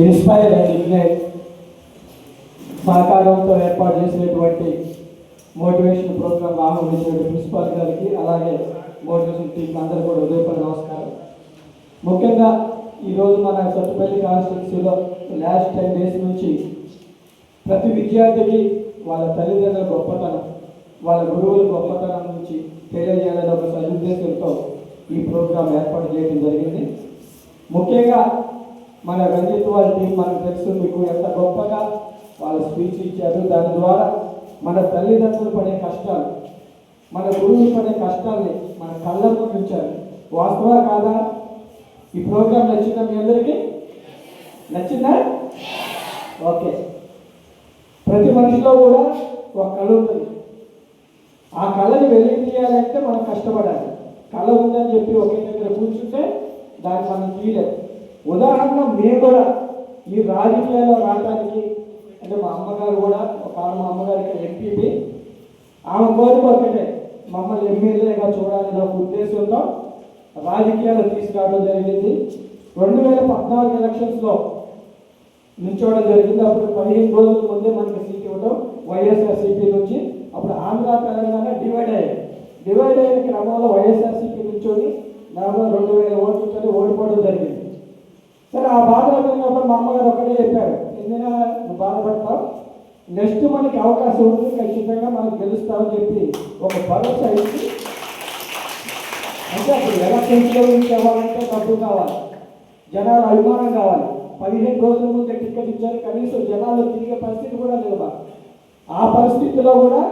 Inspire and ignite సహకారంతో ఏర్పాటు చేసినటువంటి మోటివేషన్ ప్రోగ్రామ్ ఆహ్వానించినటువంటి ప్రిన్సిపాల్ గారికి అలాగే మోటివేషన్ టీం అందరూ కూడా ఉదయపడి నమస్కారం. ముఖ్యంగా ఈరోజు మన సత్తుపల్లి కాన్స్టిట్యున్సీలో లాస్ట్ టెన్ డేస్ నుంచి ప్రతి విద్యార్థికి వాళ్ళ తల్లిదండ్రుల గొప్పతనం వాళ్ళ గురువుల గొప్పతనం నుంచి తెలియజేయాలని ఒక సదుద్దేశంతో ఈ ప్రోగ్రాం ఏర్పాటు చేయడం జరిగింది. ముఖ్యంగా మన రంజిత్ వాళ్ళ టీం మనకు తెలుసు మీకు ఎంత గొప్పగా వాళ్ళ స్పీచ్ ఇచ్చారు. దాని ద్వారా మన తల్లిదండ్రులు పడే కష్టాలు మన గురువులు పడే కష్టాల్ని మన కళ్ళ ఉంచారు. వాస్తవా కాదా? ఈ ప్రోగ్రాం నచ్చిందా మీ అందరికీ? నచ్చిందా? ఓకే. ప్రతి మనిషిలో కూడా ఒక కళ ఉంటుంది. ఆ కళని వెలికి తీయాలంటే మనం కష్టపడాలి. కళ ఉందని చెప్పి ఒకే దగ్గర కూర్చుంటే దాన్ని మనం తీయలేదు ఉదాహరణ మేము కూడా ఈ రాజకీయాల్లో రావడానికి అంటే మా అమ్మగారు కూడా ఒక ఆమె మా ఇక్కడ ఎంపీపీ ఆమె కోరిక ఒకటే మమ్మల్ని ఎమ్మెల్యేగా చూడాలని ఒక ఉద్దేశంతో రాజకీయాలు తీసుకురావడం జరిగింది. రెండు వేల పద్నాలుగు ఎలక్షన్స్లో నిల్చోవడం జరిగింది. అప్పుడు పదిహేను రోజుల ముందే మనకి సీట్ ఇవ్వడం వైఎస్ఆర్సీపీ నుంచి. అప్పుడు ఆంధ్ర తెలంగాణ డివైడ్ అయ్యాయి. డివైడ్ అయిన క్రమంలో వైఎస్ఆర్సీపీ నుంచొని దాదాపు రెండు వేల ఓట్లతో ఓడిపోవడం జరిగింది. ఆ బాధ ఉన్నప్పుడు మా అమ్మగారు ఒకటే చెప్పారు. ఎందుకైనా నువ్వు బాధపడతావు? నెక్స్ట్ మనకి అవకాశం ఉంది ఖచ్చితంగా మనం గెలుస్తామని చెప్పి ఒక భరోసా ఇచ్చి అంటే అప్పుడు ఎలక్షన్స్లో నుంచి డబ్బు కావాలి. జనాల అభిమానం కావాలి. పదిహేను రోజుల ముందే టికెట్ ఇచ్చారు. కనీసం జనాలు తిరిగే పరిస్థితి కూడా లేదు ఆ పరిస్థితిలో కూడా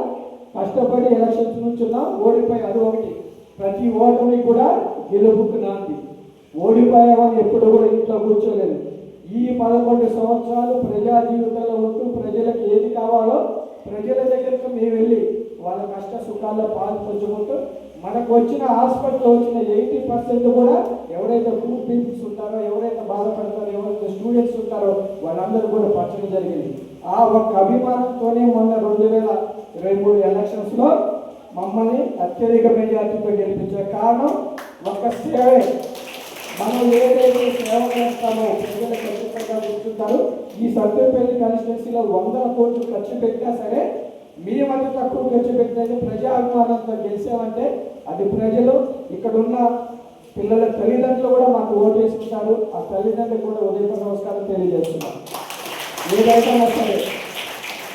కష్టపడి ఎలక్షన్స్ నుంచున్నాం ఓడిపోయి అది ఒకటి. ప్రతి ఓటమి కూడా గెలుపుకు నాంది. ఓడిపోయామని ఎప్పుడు కూడా ఇంట్లో కూర్చోలేదు. ఈ పదకొండు సంవత్సరాలు ప్రజా జీవితంలో ఉంటూ ప్రజలకు ఏది కావాలో ప్రజల దగ్గరకు మేము వెళ్ళి వాళ్ళ కష్ట సుఖాల్లో పాలు పంచుకుంటూ మనకు వచ్చిన హాస్పిటల్ వచ్చిన ఎయిటీ పర్సెంట్ కూడా ఎవరైతే గ్రూప్ పీపుల్స్ ఉంటారో ఎవరైతే బాధపడతారో ఎవరైతే స్టూడెంట్స్ ఉంటారో వాళ్ళందరూ కూడా పంచడం జరిగింది. ఆ ఒక్క అభిమానంతోనే మొన్న రెండు వేల ఇరవై మూడు ఎలక్షన్స్లో మమ్మల్ని అత్యధిక మెజార్టీతో గెలిపించే కారణం ఒక సేవే మనం ఏదైతే సేవ చేస్తామో ప్రజలు ఖచ్చితంగా గుర్తుంటారు. ఈ సత్యపల్లి కాన్స్టిట్యున్సీలో వందల కోట్లు ఖర్చు పెట్టినా సరే మీ మధ్య తక్కువ ఖర్చు పెట్టినది ప్రజా అభిమానంతో గెలిచామంటే అది ప్రజలు ఇక్కడ ఉన్న పిల్లల తల్లిదండ్రులు కూడా మాకు ఓటు వేసుకుంటారు. ఆ తల్లిదండ్రులు కూడా ఉదయం నమస్కారం తెలియజేస్తున్నారు ఏదైనా సరే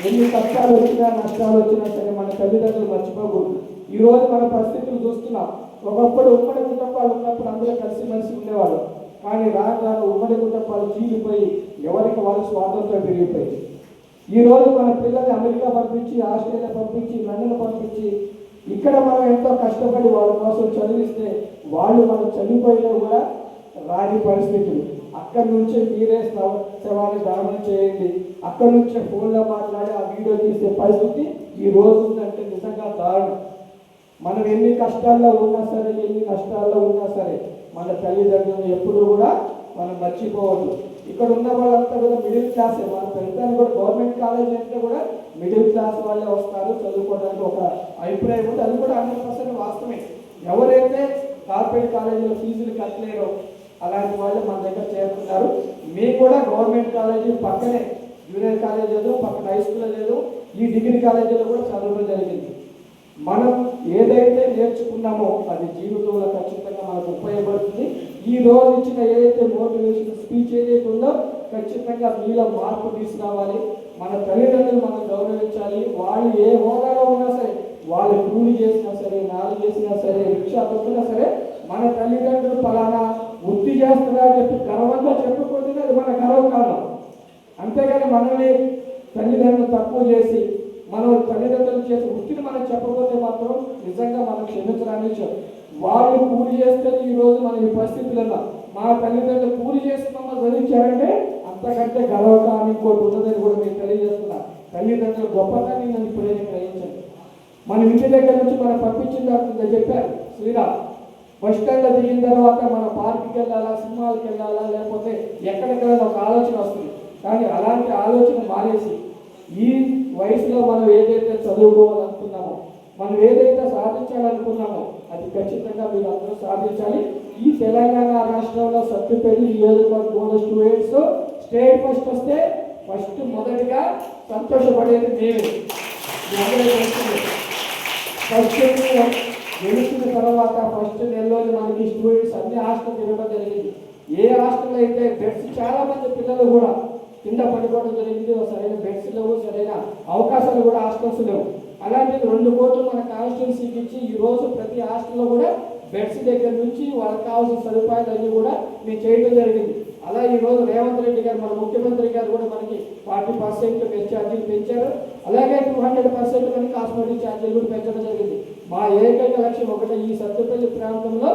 ఎన్ని కష్టాలు వచ్చినా నష్టాలు వచ్చినా సరే మన తల్లిదండ్రులు మర్చిపోకూడదు. ఈరోజు మన పరిస్థితులు చూస్తున్నాం. ఒకప్పుడు ఉమ్మడి కుటుంబాలు ఉన్నప్పుడు అందరూ కలిసి మనిషి ఉండేవాళ్ళు. కానీ రాను రాను ఉమ్మడి కుటుంబాలు చీలిపోయి ఎవరికి వాళ్ళు స్వాతంత్రం పెరిగిపోయి ఈ రోజు మన పిల్లల్ని అమెరికా పంపించి ఆస్ట్రేలియా పంపించి లండన్ పంపించి ఇక్కడ మనం ఎంతో కష్టపడి వాళ్ళ కోసం చదివిస్తే వాళ్ళు మనం చనిపోయినా కూడా రాని పరిస్థితులు. అక్కడి నుంచి మీరే శవ- శవాన్ని దానం చేయండి. అక్కడి నుంచే ఫోన్లో మాట్లాడి ఆ వీడియో తీసే పరిస్థితి ఈ రోజు ఉందంటే నిజంగా దారుణం. మనం ఎన్ని కష్టాల్లో ఉన్నా సరే ఎన్ని నష్టాల్లో ఉన్నా సరే మన తల్లిదండ్రులను ఎప్పుడూ కూడా మనం మర్చిపోవద్దు. ఇక్కడ ఉన్న వాళ్ళంతా కూడా మిడిల్ క్లాసే మన పెడతాను కూడా గవర్నమెంట్ కాలేజ్ అంటే కూడా మిడిల్ క్లాస్ వాళ్ళే వస్తారు. చదువుకోవడానికి ఒక అభిప్రాయం ఉంది. అది కూడా హండ్రెడ్ పర్సెంట్ వాస్తవమే. ఎవరైతే కార్పొరేట్ కాలేజీలో ఫీజులు కట్టలేరో అలాంటి వాళ్ళు మన దగ్గర చేరుతున్నారు మీకు కూడా గవర్నమెంట్ కాలేజీ పక్కనే జూనియర్ కాలేజ్ లేదు పక్కన హై స్కూల్ లేదు ఈ డిగ్రీ కాలేజీలో కూడా చదవడం జరిగింది. మనం ఏదైతే నేర్చుకున్నామో అది జీవితంలో ఖచ్చితంగా మనకు ఉపయోగపడుతుంది. ఈ రోజు ఇచ్చిన ఏదైతే మోటివేషన్ స్పీచ్ ఏదైతే ఉందో ఖచ్చితంగా మీలో మార్పు తీసుకురావాలి. మన తల్లిదండ్రులు మనం గౌరవించాలి. వాళ్ళు ఏ హోదాలో ఉన్నా సరే వాళ్ళు కూలి చేసినా సరే నాలు చేసినా సరే రిక్షా తొక్కినా సరే మన తల్లిదండ్రులు ఫలానా వృత్తి చేస్తున్నారని చెప్పి గర్వంగా చెప్పుకుంటే అది మన గర్వం కాదు. అంతేగాని మనల్ని తల్లిదండ్రులు తక్కువ చేసి మనం తల్లిదండ్రులు చేసే వృత్తిని మనం చెప్పకపోతే మాత్రం నిజంగా మనం క్షమించడానికి వాళ్ళు కూలి చేస్తేనే ఈ రోజు మనం ఈ పరిస్థితులు మా తల్లిదండ్రులు కూలి చేసి చదివించారంటే అంతకంటే గర్వకారణం ఇంకోటి ఉన్నదని కూడా మీకు తెలియజేస్తున్నా. తల్లిదండ్రులు గొప్పదాన్ని నన్ను ఇప్పుడైనా గ్రహించండి. మన ఇంటి దగ్గర నుంచి మనం పంపించిన తర్వాత చెప్పారు. శ్రీరామ్ బస్ స్టాండ్లో దిగిన తర్వాత మన పార్క్కి వెళ్ళాలా సినిమాలకు వెళ్ళాలా లేకపోతే ఎక్కడికెళ్ళాలి ఒక ఆలోచన వస్తుంది. కానీ అలాంటి ఆలోచన మానేసి ఈ వయసులో మనం ఏదైతే చదువుకోవాలనుకున్నామో మనం ఏదైతే సాధించాలనుకున్నామో అది ఖచ్చితంగా మీరు అందరూ సాధించాలి. ఈ తెలంగాణ రాష్ట్రంలో సత్తుపల్లి నియోజకవర్గంలో స్టూడెంట్స్ స్టేట్ ఫస్ట్ వస్తే ఫస్ట్ మొదటిగా సంతోషపడేది మేమే. ఫస్ట్ గెలిచిన తర్వాత ఫస్ట్ నెలలో మనకి స్టూడెంట్స్ అన్ని హాస్టల్ తిరగడం జరిగింది. ఏ హాస్టల్ అయితే బెడ్స్ చాలా మంది పిల్లలు కూడా కింద పడిపోవడం జరిగింది. సరైన బెడ్స్ లేవు సరైన అవకాశాలు కూడా హాస్టల్స్ లేవు. అలాంటిది రెండు కోట్లు మన కాన్స్టిట్యున్సీకి ఇచ్చి ఈరోజు ప్రతి హాస్టల్లో కూడా బెడ్స్ దగ్గర నుంచి వాళ్ళకి కావాల్సిన సదుపాయాలు కూడా మేము చేయడం జరిగింది. అలా ఈరోజు రేవంత్ రెడ్డి గారు మన ముఖ్యమంత్రి గారు కూడా మనకి ఫార్టీ పర్సెంట్ ఛార్జీలు పెంచారు. అలాగే టూ హండ్రెడ్ పర్సెంట్ మనకి హాస్పిటల్ ఛార్జీలు కూడా పెంచడం జరిగింది. మా ఏకైక లక్ష్యం ఒకటే ఈ సత్తుపల్లి ప్రాంతంలో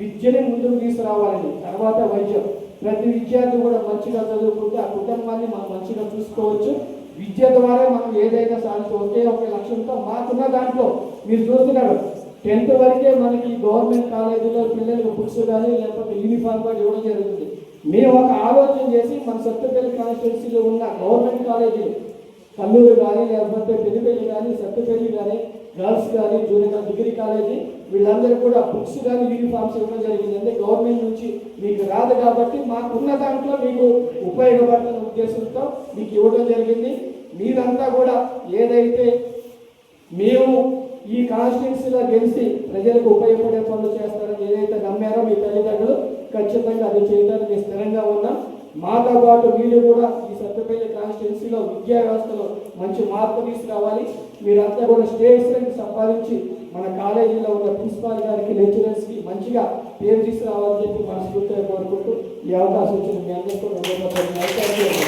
విద్యని ముందుకు తీసుకురావాలని తర్వాత వైద్యం. ప్రతి విద్యార్థి కూడా మంచిగా చదువుకుంటే ఆ కుటుంబాన్ని మనం మంచిగా చూసుకోవచ్చు. విద్య ద్వారా మనం ఏదైనా సాధించు ఒకే ఒక లక్ష్యంతో మాకున్న దాంట్లో మీరు చూస్తున్నారు. టెన్త్ వరకే మనకి గవర్నమెంట్ కాలేజీలో పిల్లలకు బుక్స్ కానీ లేకపోతే యూనిఫామ్ కానీ ఇవ్వడం జరుగుతుంది. మేము ఒక ఆలోచన చేసి మన సత్తుపల్లి కాన్స్టిట్యున్సీలో ఉన్న గవర్నమెంట్ కాలేజీలు కల్లూరు కానీ లేకపోతే పెద్దపల్లి కానీ సత్తుపల్లి కానీ గర్ల్స్ కానీ జూనియర్ డిగ్రీ వీళ్ళందరూ కూడా బుక్స్ కానీ యూనిఫామ్స్ ఇవ్వడం జరిగింది. అంటే గవర్నమెంట్ నుంచి మీకు రాదు కాబట్టి మాకున్న దాంట్లో మీకు ఉపయోగపడుతున్న ఉద్దేశంతో మీకు ఇవ్వడం జరిగింది. మీరంతా కూడా ఏదైతే మేము ఈ కాన్స్టిట్యున్సీలో గెలిచి ప్రజలకు ఉపయోగపడే పనులు చేస్తారని ఏదైతే నమ్మారో మీ తల్లిదండ్రులు ఖచ్చితంగా అది చేయడానికి స్థిరంగా ఉన్నాం. మాతో పాటు మీరు కూడా ఈ సత్యపల్లి కాన్స్టిట్యున్సీలో విద్యా వ్యవస్థలో మంచి మార్పు తీసుకురావాలి. మీరంతా కూడా స్టేట్ ర్యాంక్ సంపాదించి మన కాలేజీలో ఉన్న ప్రిన్సిపాల్ గారికి లెక్చరర్స్కి మంచిగా పేరు తీసుకురావాలని చెప్పి మనస్ఫూర్తిగా కోరుకుంటూ ఈ అవకాశం ఇచ్చిన మీ అందరికీ